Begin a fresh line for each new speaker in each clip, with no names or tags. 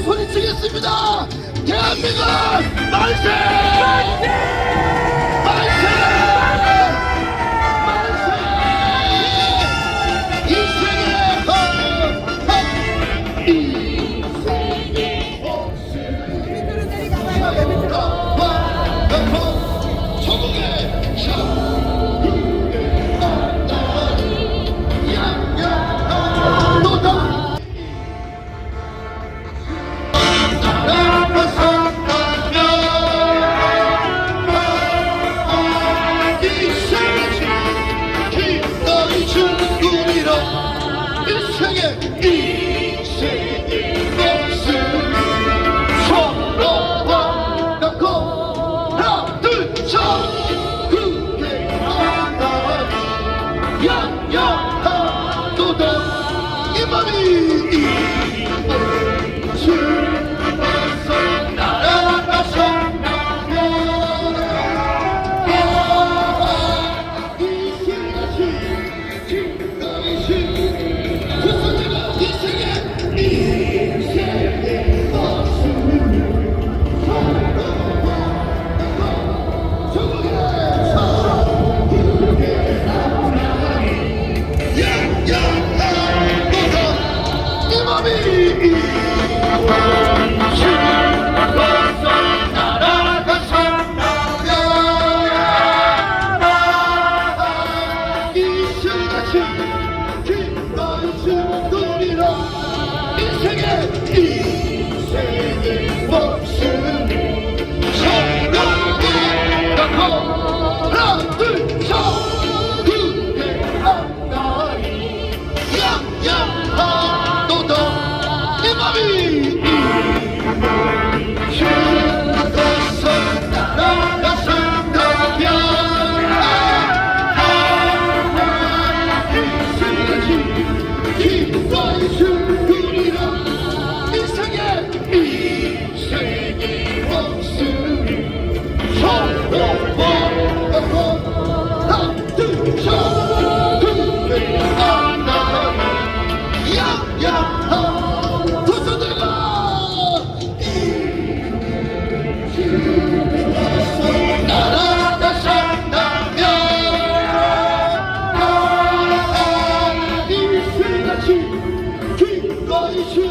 한번 소리치겠습니다. 대한민국 만세! 만세!
Yeah. Thank you. 一起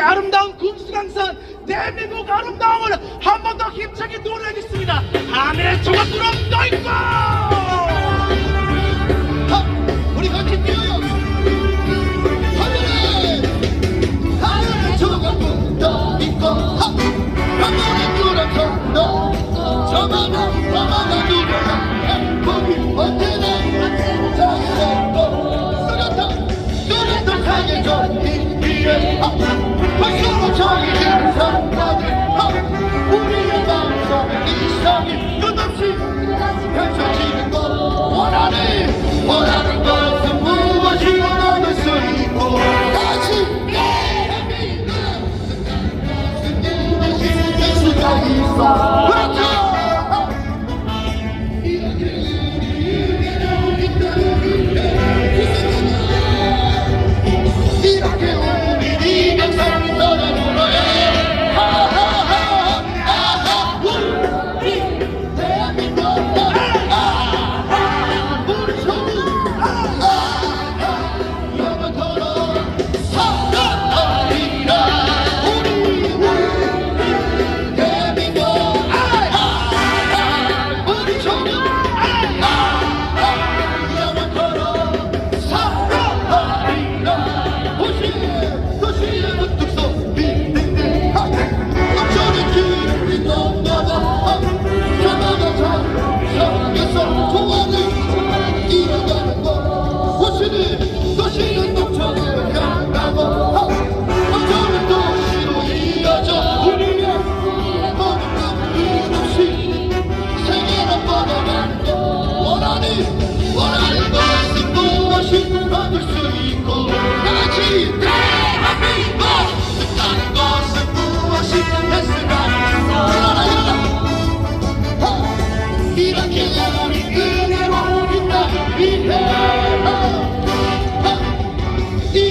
아름다운 금수강산 대한민국 아름다움을 한 번 더 힘차게 노래하겠습니다. 하늘의 조각구름 떠 있고!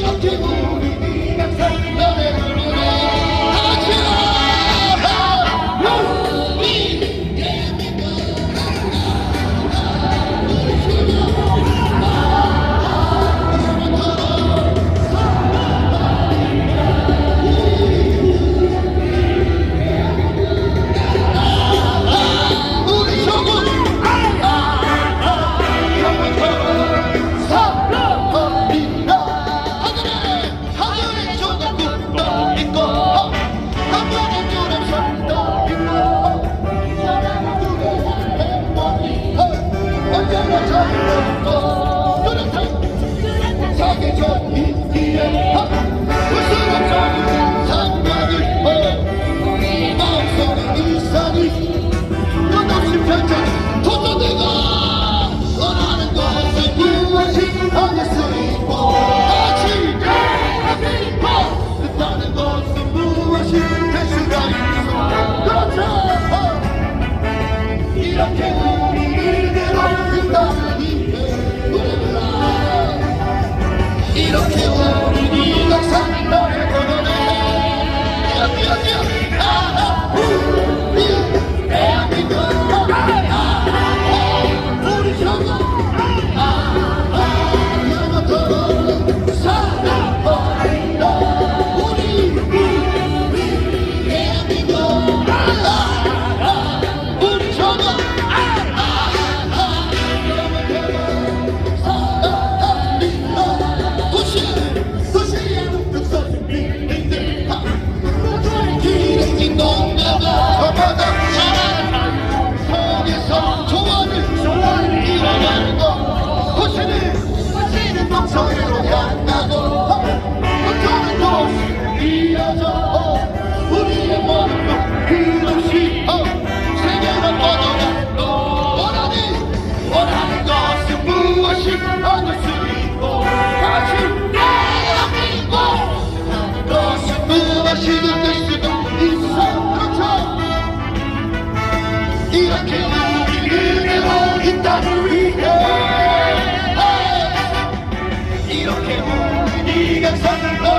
Okay. it'll kill them. Vegas, Thunder,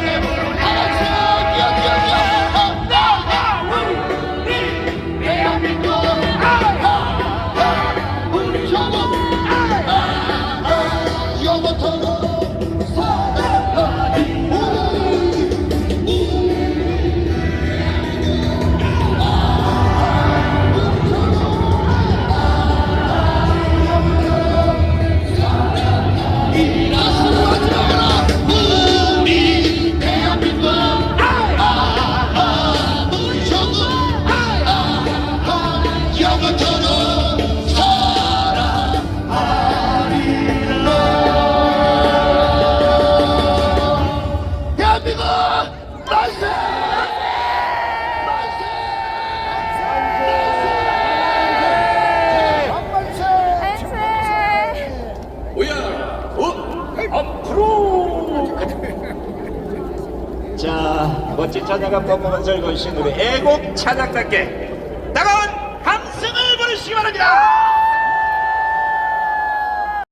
자, 멋진
찬양과 뻔뻔한 설거신 우리 애국 찬양답게 나가온 함성을 부르시기 바랍니다.